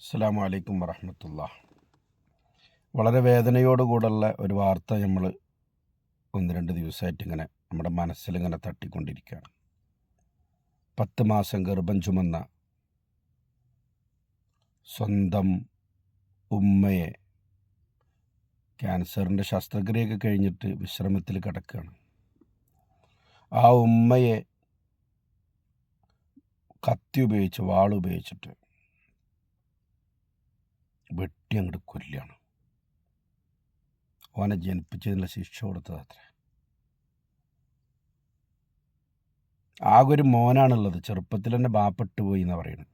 അസ്സാം വലൈക്കും വറഹമത്തുള്ള വളരെ വേദനയോടുകൂടുള്ള ഒരു വാർത്ത നമ്മൾ ഒന്ന് രണ്ട് ദിവസമായിട്ട് ഇങ്ങനെ നമ്മുടെ മനസ്സിലിങ്ങനെ തട്ടിക്കൊണ്ടിരിക്കുകയാണ്. പത്ത് മാസം ഗർഭം ചുമന്ന സ്വന്തം ഉമ്മയെ ക്യാൻസറിന്റെ ശസ്ത്രക്രിയയൊക്കെ കഴിഞ്ഞിട്ട് വിശ്രമത്തിൽ കിടക്കുകയാണ്. ആ ഉമ്മയെ കത്തി ഉപയോഗിച്ച് വാളുപയോഗിച്ചിട്ട് വെട്ടി അങ്ങോട്ട് കൊല്ലാണ്. ഓനെ ജനിപ്പിച്ചതിനുള്ള ശിക്ഷ കൊടുത്തത് അത്ര. ആകെ ഒരു മോനാണുള്ളത്. ചെറുപ്പത്തിൽ തന്നെ ബാപ്പെട്ട് പോയി എന്നാണ് പറയുന്നത്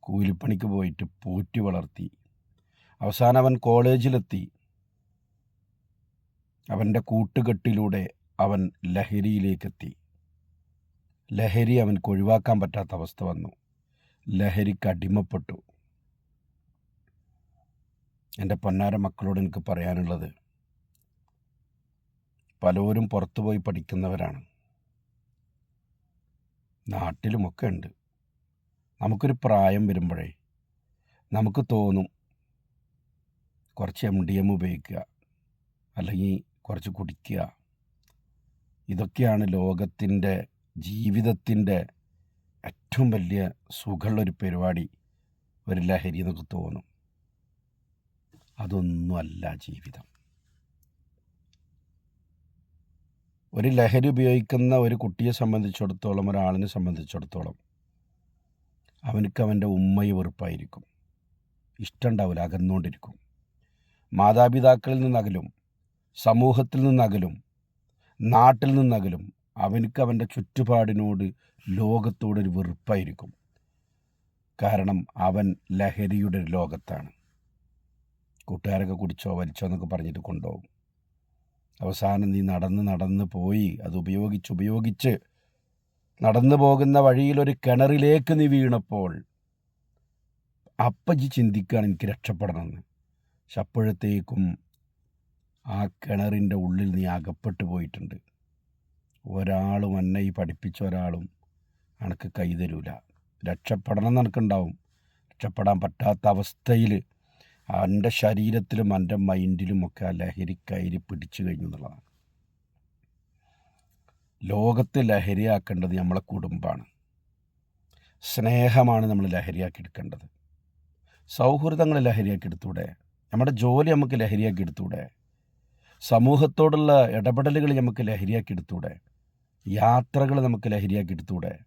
കൂലിപ്പണിക്ക് പോയിട്ട് പൂറ്റി വളർത്തി. അവസാനം അവൻ കോളേജിലെത്തി. അവന്റെ കൂട്ടുകെട്ടിലൂടെ അവൻ ലഹരിയിലേക്കെത്തി. ലഹരി അവൻ ഒഴിവാക്കാൻ പറ്റാത്ത അവസ്ഥ വന്നു. ലഹരിക്ക് അടിമപ്പെട്ടു. എന്റെ പൊന്നാര മക്കളോട് എനിക്ക് പറയാനുള്ളത് പലരും പുറത്തുപോയി പഠിക്കുന്നവരാണ്. നാട്ടിലുമൊക്കെ ഉണ്ട്. നമുക്കൊരു പ്രായം വരുമ്പോഴേ നമുക്ക് തോന്നും കുറച്ച് എം ഡി എം ഉപയോഗിക്കുക അല്ലെങ്കിൽ കുറച്ച് കുടിക്കുക. ഇതൊക്കെയാണ് ലോകത്തിന്റെ ജീവിതത്തിന്റെ ഏറ്റവും വലിയ സുഖമുള്ളൊരു പരിപാടി ഒരു ലഹരി എന്നൊക്കെ തോന്നും. അതൊന്നുമല്ല ജീവിതം. ഒരു ലഹരി ഉപയോഗിക്കുന്ന ഒരു കുട്ടിയെ സംബന്ധിച്ചിടത്തോളം ഒരാളിനെ സംബന്ധിച്ചിടത്തോളം അവനക്ക് അവന്റെ ഉമ്മയെ വെറുപ്പായിരിക്കും. ഇഷ്ടമുണ്ടാവില്ല അകന്നുകൊണ്ടിരിക്കും. മാതാപിതാക്കളിൽ നിന്നകലും സമൂഹത്തിൽ നിന്നകലും നാട്ടിൽ നിന്നകലും അവനക്ക് അവന്റെ ചുറ്റുപാടിനോട് ലോകത്തോടൊരു വെറുപ്പായിരിക്കും. കാരണം അവൻ ലഹരിയുടെ ലോകത്താണ്. കൂട്ടുകാരൊക്കെ കുടിച്ചോ വലിച്ചോ എന്നൊക്കെ പറഞ്ഞിട്ട് കൊണ്ടുപോകും. അവസാനം നീ നടന്ന് നടന്ന് പോയി അത് ഉപയോഗിച്ച് ഉപയോഗിച്ച് നടന്നു പോകുന്ന വഴിയിൽ ഒരു കിണറിലേക്ക് നീ വീണപ്പോൾ അപ്പജി ചിന്തിക്കുകയാണ് എനിക്ക് രക്ഷപ്പെടണമെന്ന്. പക്ഷെ അപ്പോഴത്തേക്കും ആ കിണറിന്റെ ഉള്ളിൽ നീ അകപ്പെട്ടു പോയിട്ടുണ്ട്. ഒരാളും എന്നെ ഈ പഠിപ്പിച്ച ഒരാളും അനക്ക് കൈതരൂല രക്ഷപ്പെടണം എന്ന് എനിക്കുണ്ടാവും രക്ഷപ്പെടാൻ പറ്റാത്ത അവസ്ഥയിൽ എന്റെ ശരീരത്തിലും എന്റെ മൈൻഡിലുമൊക്കെ ആ ലഹരി കയറി പിടിച്ചു കഴിഞ്ഞു എന്നുള്ളതാണ്. ലോകത്ത് ലഹരിയാക്കേണ്ടത് നമ്മളെ കുടുംബമാണ്. സ്നേഹമാണ് നമ്മൾ ലഹരിയാക്കി എടുക്കേണ്ടത്. സൗഹൃദങ്ങൾ ലഹരിയാക്കി എടുത്തൂടെ? നമ്മുടെ ജോലി നമുക്ക് ലഹരിയാക്കി എടുത്തൂടെ? സമൂഹത്തോടുള്ള ഇടപെടലുകൾ നമുക്ക് ലഹരിയാക്കി എടുത്തൂടെ? യാത്രകൾ നമുക്ക് ലഹരിയാക്കി എടുത്തൂടെ?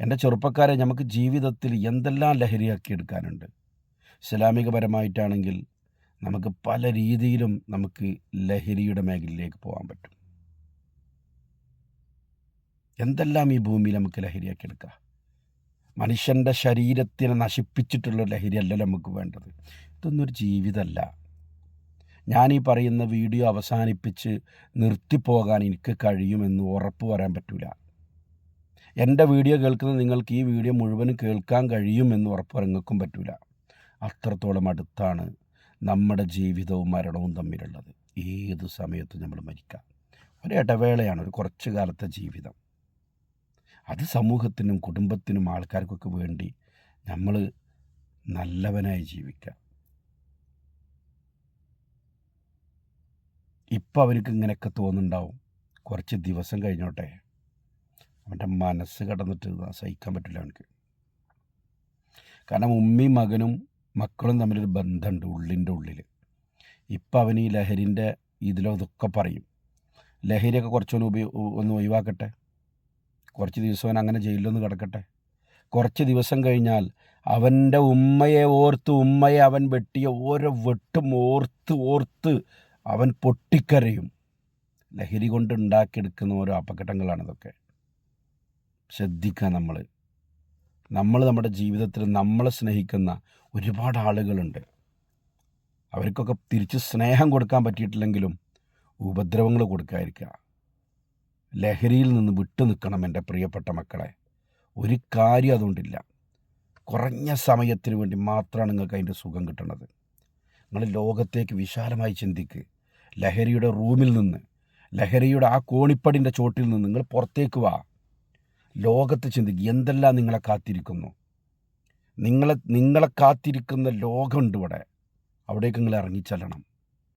എന്റെ ചെറുപ്പക്കാരെ നമുക്ക് ജീവിതത്തിൽ എന്തെല്ലാം ലഹരിയാക്കി എടുക്കാനുണ്ട്? ഇസ്ലാമികപരമായിട്ടാണെങ്കിൽ നമുക്ക് പല രീതിയിലും നമുക്ക് ലഹരിയുടെ മേഖലയിലേക്ക് പോകാൻ പറ്റും. എന്തെല്ലാം ഈ ഭൂമിയിൽ നമുക്ക് ലഹരിയാക്കി എടുക്കാം? മനുഷ്യന്റെ ശരീരത്തിനെ നശിപ്പിച്ചിട്ടുള്ള ലഹരിയല്ലല്ലോ നമുക്ക് വേണ്ടത്. ഇതൊന്നും ഒരു ജീവിതമല്ല. ഞാനീ പറയുന്ന വീഡിയോ അവസാനിപ്പിച്ച് നിർത്തിപ്പോകാൻ എനിക്ക് കഴിയുമെന്ന് ഉറപ്പ് പറയാൻ പറ്റില്ല എന്റെ വീഡിയോ കേൾക്കുന്ന നിങ്ങൾക്ക് ഈ വീഡിയോ മുഴുവനും കേൾക്കാൻ കഴിയുമെന്ന് ഉറപ്പ് നിങ്ങൾക്കും പറ്റില്ല അത്രത്തോളം അടുത്താണ് നമ്മുടെ ജീവിതവും മരണവും തമ്മിലുള്ളത്. ഏത് സമയത്തും നമ്മൾ മരിക്കാം. ഒരു ഇടവേളയാണ് ഒരു കുറച്ചു കാലത്തെ ജീവിതം. അത് സമൂഹത്തിനും കുടുംബത്തിനും ആൾക്കാർക്കൊക്കെ വേണ്ടി നമ്മൾ നല്ലവനായി ജീവിക്കാം. ഇപ്പം അവർക്ക് ഇങ്ങനെയൊക്കെ തോന്നുന്നുണ്ടാവും. കുറച്ച് ദിവസം കഴിഞ്ഞോട്ടെ അവന്റെ മനസ്സ് കടന്നിട്ട് സഹിക്കാൻ പറ്റില്ല അവനക്ക് കാരണം ഉമ്മയും മകനും മക്കളും തമ്മിലൊരു ബന്ധമുണ്ട് ഉള്ളിന്റെ ഉള്ളിൽ. ഇപ്പം അവൻ ഈ ലഹരിന്റെ ഇതിലതൊക്കെ പറയും. ലഹരിയൊക്കെ കുറച്ചൊന്ന് ഉപയോ ഒന്ന് ഒഴിവാക്കട്ടെ. കുറച്ച് ദിവസം അവൻ അങ്ങനെ ജയിലിലൊന്ന് കിടക്കട്ടെ. കുറച്ച് ദിവസം കഴിഞ്ഞാൽ അവന്റെ ഉമ്മയെ ഓർത്ത് ഉമ്മയെ അവൻ വെട്ടിയ ഓരോ വെട്ടും ഓർത്ത് ഓർത്ത് അവൻ പൊട്ടിക്കരയും. ലഹരി കൊണ്ട് ഉണ്ടാക്കിയെടുക്കുന്ന ഓരോ അപകടങ്ങളാണ് ഇതൊക്കെ. ശ്രദ്ധിക്കുക നമ്മൾ. നമ്മൾ നമ്മുടെ ജീവിതത്തിൽ നമ്മളെ സ്നേഹിക്കുന്ന ഒരുപാട് ആളുകളുണ്ട്. അവർക്കൊക്കെ തിരിച്ച് സ്നേഹം കൊടുക്കാൻ പറ്റിയിട്ടില്ലെങ്കിലും ഉപദ്രവങ്ങൾ കൊടുക്കാതിരിക്കുക. ലഹരിയിൽ നിന്ന് വിട്ടു നിൽക്കണം എന്റെ പ്രിയപ്പെട്ട മക്കളെ. ഒരു കാര്യം അതുകൊണ്ടില്ല. കുറഞ്ഞ സമയത്തിന് വേണ്ടി മാത്രമാണ് നിങ്ങൾക്ക് അതിന്റെ സുഖം കിട്ടുന്നത്. നിങ്ങൾ ലോകത്തേക്ക് വിശാലമായി ചിന്തിക്ക്. ലഹരിയുടെ റൂമിൽ നിന്ന് ലഹരിയുടെ ആ കോണിപ്പടിന്റെ ചോട്ടിൽ നിന്ന് നിങ്ങൾ പുറത്തേക്ക് വാ. ലോകത്ത് ചിന്തിക്കുക എന്തെല്ലാം നിങ്ങളെ കാത്തിരിക്കുന്നു? നിങ്ങളെ നിങ്ങളെ കാത്തിരിക്കുന്ന ലോകമുണ്ട് ഇവിടെ. അവിടേക്ക് നിങ്ങൾ ഇറങ്ങിച്ചെല്ലണം.